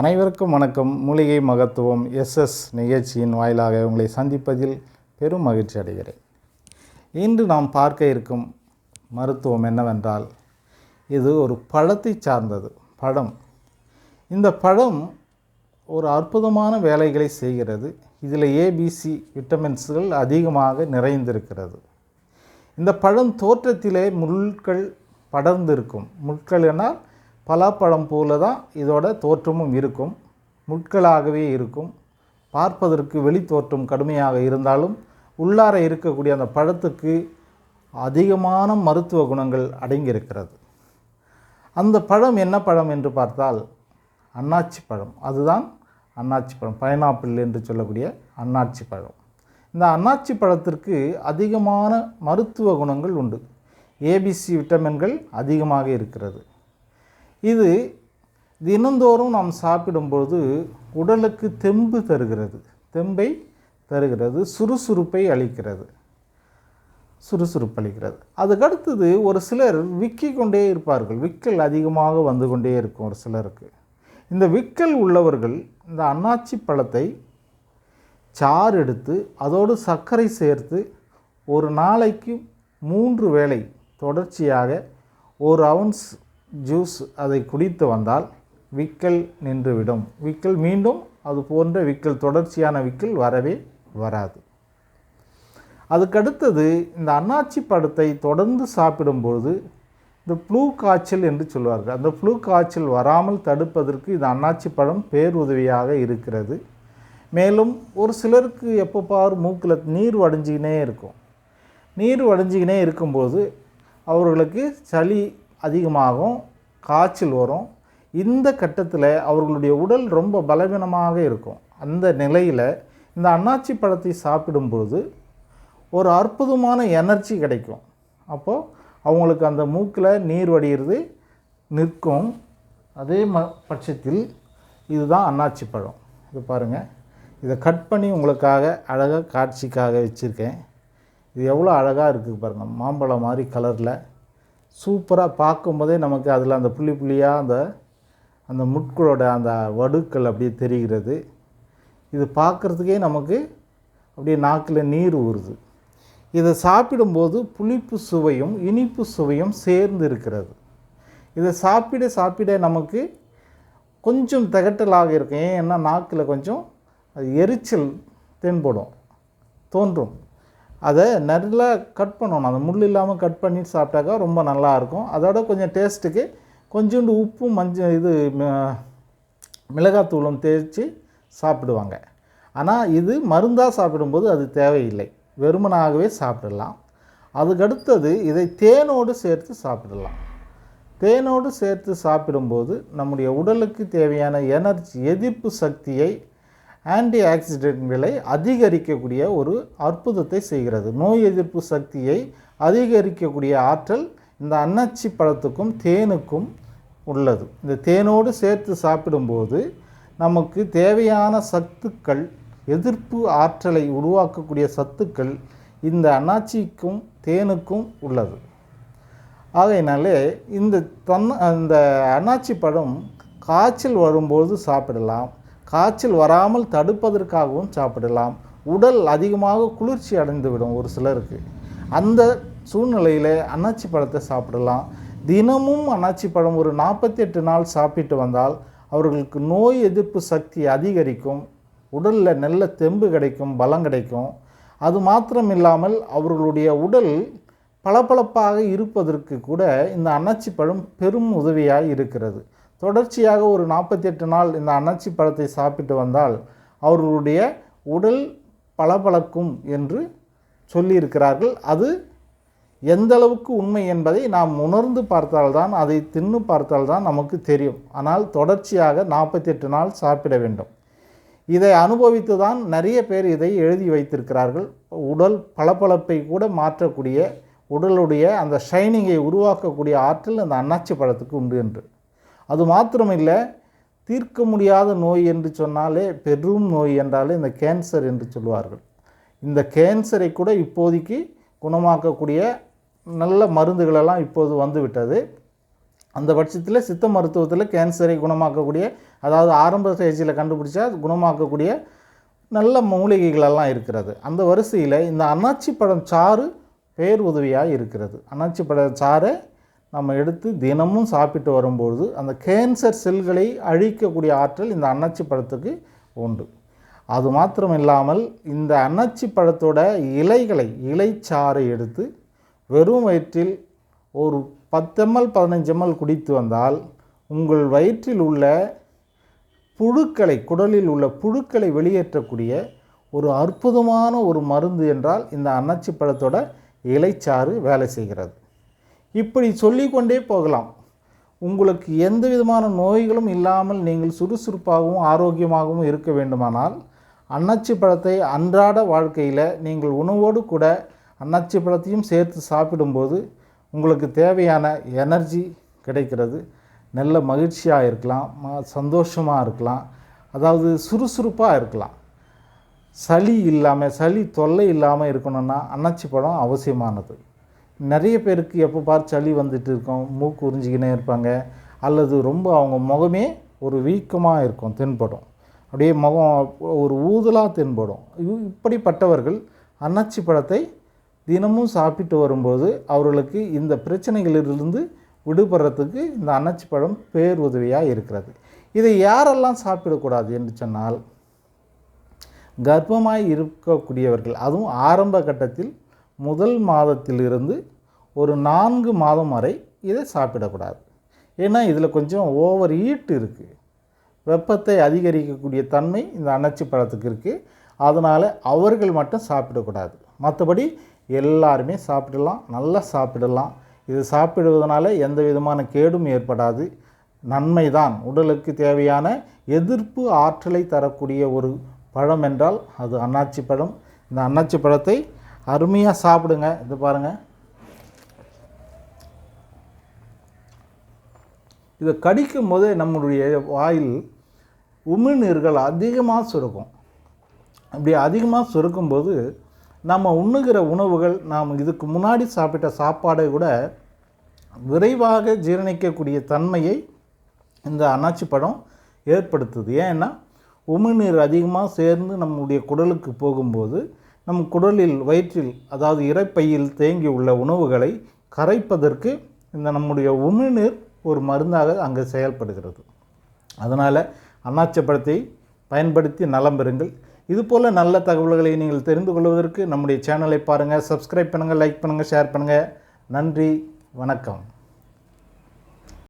அனைவருக்கும் வணக்கம். மூலிகை மகத்துவம் எஸ்எஸ் நிகழ்ச்சியின் வாயிலாக உங்களை சந்திப்பதில் பெரும் மகிழ்ச்சி அடைகிறேன். இன்று நாம் பார்க்க இருக்கும் மருத்துவம் என்னவென்றால் இது ஒரு பழத்தை சார்ந்தது பழம். இந்த பழம் ஒரு அற்புதமான வேலைகளை செய்கிறது. இதில் ஏபிசி விட்டமின்ஸ்கள் அதிகமாக நிறைந்திருக்கிறது. இந்த பழம் தோற்றத்திலே முள்கள் படர்ந்திருக்கும். முட்கள் என்னால் பலாப்பழம் போல தான் இதோட தோற்றமும் இருக்கும். முட்களாகவே இருக்கும். பார்ப்பதற்கு வெளி தோற்றம் கடுமையாக இருந்தாலும் உள்ளார இருக்கக்கூடிய அந்த பழத்துக்கு அதிகமான மருத்துவ குணங்கள் அடங்கியிருக்கிறது. அந்த பழம் என்ன பழம் என்று பார்த்தால் அன்னாச்சி பழம். அதுதான் அன்னாச்சி பழம். பைனாப்பிள் என்று சொல்லக்கூடிய அன்னாச்சி பழம். இந்த அன்னாச்சி பழத்திற்கு அதிகமான மருத்துவ குணங்கள் உண்டு. ஏபிசி விட்டமின்கள் அதிகமாக இருக்கிறது. இது தினந்தோறும் நாம் சாப்பிடும்பொழுது உடலுக்கு தெம்பு தருகிறது. தெம்பை தருகிறது. சுறுசுறுப்பை அளிக்கிறது. சுறுசுறுப்பு அளிக்கிறது. அதுக்கடுத்தது ஒரு சிலர் விக்கி கொண்டே இருப்பார்கள். விக்கல் அதிகமாக வந்து கொண்டே இருக்கும் ஒரு சிலருக்கு. இந்த விக்கல் உள்ளவர்கள் இந்த அன்னாச்சி பழத்தை சாறு எடுத்து அதோடு சர்க்கரை சேர்த்து ஒரு நாளைக்கு மூன்று வேளை தொடர்ச்சியாக ஒரு அவுன்ஸ் ஜூஸ் அதை குடித்து வந்தால் விக்கல் நின்றுவிடும். விக்கல் மீண்டும் அது போன்ற விக்கல் தொடர்ச்சியான விக்கல் வரவே வராது. அதுக்கடுத்தது இந்த அன்னாச்சி பழத்தை தொடர்ந்து சாப்பிடும்பொழுது இந்த ஃப்ளூ காய்ச்சல் என்று சொல்வார்கள். அந்த ஃப்ளூ காய்ச்சல் வராமல் தடுப்பதற்கு இந்த அன்னாச்சி பழம் பேருதவியாக இருக்கிறது. மேலும் ஒரு சிலருக்கு எப்போ பார் மூக்கில் நீர் வடிஞ்சிக்கினே இருக்கும். நீர் வடிஞ்சிக்கினே இருக்கும்போது அவர்களுக்கு சளி அதிகமாகும் காய்ச்சல் வரும். இந்த கட்டத்தில் அவர்களுடைய உடல் ரொம்ப பலவீனமாக இருக்கும். அந்த நிலையில் இந்த அன்னாச்சி பழத்தை சாப்பிடும்போது ஒரு அற்புதமான எனர்ஜி கிடைக்கும். அப்போது அவங்களுக்கு அந்த மூக்கில் நீர் வடிகிறது நிற்கும். அதே ம பட்சத்தில் இதுதான் அன்னாச்சி பழம். இது பாருங்கள் இதை கட் பண்ணி உங்களுக்காக அழகாக காட்சிக்காக வச்சுருக்கேன். இது எவ்வளோ அழகாக இருக்குது பாருங்கள் மாம்பழம் மாதிரி கலரில் சூப்பராக பார்க்கும்போதே நமக்கு அதில் அந்த புள்ளி புள்ளியாக அந்த அந்த முட்களோட அந்த வடுக்கள் அப்படியே தெரிகிறது. இது பார்க்குறதுக்கே நமக்கு அப்படியே நாக்கில் நீர் ஊறுது. இதை சாப்பிடும்போது புளிப்பு சுவையும் இனிப்பு சுவையும் சேர்ந்து இருக்கிறது. இதை சாப்பிட சாப்பிட நமக்கு கொஞ்சம் திகட்டலாக இருக்கும். ஏன்னா நாக்கில் கொஞ்சம் எரிச்சல் தென்படும் தோன்றும். அதை நல்லா கட் பண்ணணும். அந்த முள் இல்லாமல் கட் பண்ணி சாப்பிட்டாக்கா ரொம்ப நல்லாயிருக்கும் அதோட கொஞ்சம் டேஸ்ட்டுக்கு கொஞ்சோண்டு உப்பும் மஞ்சள் இது மிளகாத்தூளும் தேய்ச்சி சாப்பிடுவாங்க. ஆனால் இது மருந்தாக சாப்பிடும்போது அது தேவையில்லை. வெறுமனாகவே சாப்பிடலாம். அதுக்கடுத்தது இதை தேனோடு சேர்த்து சாப்பிடலாம். தேனோடு சேர்த்து சாப்பிடும்போது நம்முடைய உடலுக்கு தேவையான எனர்ஜி எதிர்ப்பு சக்தியை ஆன்டி ஆக்சிடென்ட்களை அதிகரிக்கக்கூடிய ஒரு அற்புதத்தை செய்கிறது. நோய் எதிர்ப்பு சக்தியை அதிகரிக்கக்கூடிய ஆற்றல் இந்த அன்னாச்சி பழத்துக்கும் தேனுக்கும் உள்ளது. இந்த தேனோடு சேர்த்து சாப்பிடும்போது நமக்கு தேவையான சத்துக்கள் எதிர்ப்பு ஆற்றலை உருவாக்கக்கூடிய சத்துக்கள் இந்த அன்னாச்சிக்கும் தேனுக்கும் உள்ளது. ஆகையினாலே இந்த தன் அந்த அன்னாச்சி பழம் காய்ச்சல் வரும்போது சாப்பிடலாம். காய்ச்சல் வராமல் தடுப்பதற்காகவும் சாப்பிடலாம். உடல் அதிகமாக குளிர்ச்சி அடைந்துவிடும் ஒரு சிலருக்கு. அந்த சூழ்நிலையில் அன்னாச்சி பழத்தை சாப்பிடலாம். தினமும் அன்னாச்சி பழம் ஒரு நாற்பத்தி எட்டு நாள் சாப்பிட்டு வந்தால் அவர்களுக்கு நோய் எதிர்ப்பு சக்தி அதிகரிக்கும். உடலில் நல்ல தெம்பு கிடைக்கும் பலம் கிடைக்கும். அது மாத்திரம் இல்லாமல் அவர்களுடைய உடல் பளபளப்பாக இருப்பதற்கு கூட இந்த அன்னாச்சி பழம் பெரும் உதவியாக இருக்கிறது. தொடர்ச்சியாக ஒரு நாற்பத்தெட்டு நாள் இந்த அன்னாச்சி பழத்தை சாப்பிட்டு வந்தால் அவர்களுடைய உடல் பளபளக்கும் என்று சொல்லியிருக்கிறார்கள். அது எந்த அளவுக்கு உண்மை என்பதை நாம் உணர்ந்து பார்த்தால்தான் அதை தின்னு பார்த்தால்தான் நமக்கு தெரியும். ஆனால் தொடர்ச்சியாக நாற்பத்தெட்டு நாள் சாப்பிட வேண்டும். இதை அனுபவித்து தான் நிறைய பேர் இதை எழுதி வைத்திருக்கிறார்கள். உடல் பளபளப்பை கூட மாற்றக்கூடிய உடலுடைய அந்த ஷைனிங்கை உருவாக்கக்கூடிய ஆற்றல் அந்த அன்னாச்சி பழத்துக்கு உண்டு என்று. அது மாத்திரமில்லை தீர்க்க முடியாத நோய் என்று சொன்னாலே பெரும் நோய் என்றாலே இந்த கேன்சர் என்று சொல்வார்கள் இந்த கேன்சரை கூட இப்போதைக்கு குணமாக்கக்கூடிய நல்ல மருந்துகளெல்லாம் இப்போது வந்துவிட்டது. அந்த பட்சத்தில் சித்த மருத்துவத்தில் கேன்சரை குணமாக்கக்கூடிய அதாவது ஆரம்ப ஸ்டேஜில் கண்டுபிடிச்சா குணமாக்கக்கூடிய நல்ல மூலிகைகளெல்லாம் இருக்கிறது. அந்த வரிசையில் இந்த அன்னாச்சி பழம் சாறு பேர் உதவியாக இருக்கிறது. அன்னாச்சி பழம் சாறை நம்ம எடுத்து தினமும் சாப்பிட்டு வரும்பொழுது அந்த கேன்சர் செல்களை அழிக்கக்கூடிய ஆற்றல் இந்த அன்னாச்சி பழத்துக்கு உண்டு. அது மாத்திரம் இல்லாமல் இந்த அன்னாச்சி பழத்தோட இலைகளை இலைச்சாறை எடுத்து வெறும் வயிற்றில் ஒரு பத்து எம்எல் குடித்து வந்தால் உங்கள் வயிற்றில் உள்ள புழுக்களை குடலில் உள்ள புழுக்களை வெளியேற்றக்கூடிய ஒரு அற்புதமான ஒரு மருந்து என்றால் இந்த அன்னாச்சி பழத்தோட இலைச்சாறு வேலை செய்கிறது. இப்படி சொல்லிக்கொண்டே போகலாம். உங்களுக்கு எந்த விதமான நோய்களும் இல்லாமல் நீங்கள் சுறுசுறுப்பாகவும் ஆரோக்கியமாகவும் இருக்க வேண்டுமானால் அன்னாச்சி பழத்தை அன்றாட வாழ்க்கையில் நீங்கள் உணவோடு கூட அன்னாச்சி பழத்தையும் சேர்த்து சாப்பிடும்போது உங்களுக்கு தேவையான எனர்ஜி கிடைக்கிறது. நல்ல மகிழ்ச்சியாக இருக்கலாம் ம- சந்தோஷமாக இருக்கலாம் அதாவது சுறுசுறுப்பாக இருக்கலாம். சளி இல்லாமல் சளி தொல்லை இல்லாமல் இருக்கணும்னா அன்னாச்சி பழம் அவசியமானது. நிறைய பேருக்கு எப்போ பார்த்து சளி வந்துட்டு இருக்கும் மூக்கு உறிஞ்சிக்கினே இருப்பாங்க அல்லது ரொம்ப அவங்க முகமே ஒரு வீக்கமாக இருக்கும் தென்படும். அப்படியே முகம் ஒரு ஊதலாக தென்படும். இப்படிப்பட்டவர்கள் அன்னாச்சி பழத்தை தினமும் சாப்பிட்டு வரும்போது அவர்களுக்கு இந்த பிரச்சனைகளிலிருந்து விடுபடுறதுக்கு இந்த அன்னாச்சி பழம் பேருதவியாக இருக்கிறது. இதை யாரெல்லாம் சாப்பிடக்கூடாது என்று சொன்னால் கர்ப்பமாய் இருக்கக்கூடியவர்கள் அதுவும் ஆரம்ப கட்டத்தில் முதல் மாதத்திலிருந்து ஒரு நான்கு மாதம் வரை இதை சாப்பிடக்கூடாது. ஏன்னா இதில் கொஞ்சம் ஓவர் ஹீட் இருக்குது வெப்பத்தை அதிகரிக்கக்கூடிய தன்மை இந்த அன்னாச்சி பழத்துக்கு இருக்குது அதனால் அவர்கள் மட்டும் சாப்பிடக்கூடாது. மற்றபடி எல்லாருமே சாப்பிடலாம் நல்லா சாப்பிடலாம். இது சாப்பிடுவதனால எந்த விதமான கேடும் ஏற்படாது. நன்மைதான். உடலுக்கு தேவையான எதிர்ப்பு ஆற்றலை தரக்கூடிய ஒரு பழம் என்றால் அது அன்னாச்சி பழம். இந்த அன்னாச்சி பழத்தை அருமையாக சாப்பிடுங்க. இது பாருங்கள் இதை கடிக்கும் போதே நம்மளுடைய வாயில் உமிழ்நீர்கள் அதிகமாக சுருக்கும். அப்படி அதிகமாக சுருக்கும்போது நம்ம உண்ணுகிற உணவுகள் நாம் இதுக்கு முன்னாடி சாப்பிட்ட சாப்பாடை கூட விரைவாக ஜீரணிக்கக்கூடிய தன்மையை இந்த அன்னாச்சி பழம் ஏற்படுத்துது. ஏன்னா உமிழ்நீர் அதிகமாக சேர்ந்து நம்முடைய குடலுக்கு போகும்போது நம் குடலில் வயிற்றில் அதாவது இரைப்பையில் தேங்கி உள்ள உணவுகளை கரைப்பதற்கு இந்த நம்முடைய உமிழ்நீர் ஒரு மருந்தாக அங்கே செயல்படுகிறது. அதனால் அன்னாச்சப்பழத்தை பயன்படுத்தி நலம் பெறுங்கள். இதுபோல் நல்ல தகவல்களை நீங்கள் தெரிந்து கொள்வதற்கு நம்முடைய சேனலை பாருங்கள் சப்ஸ்கிரைப் பண்ணுங்கள் லைக் பண்ணுங்கள் ஷேர் பண்ணுங்கள் நன்றி வணக்கம்.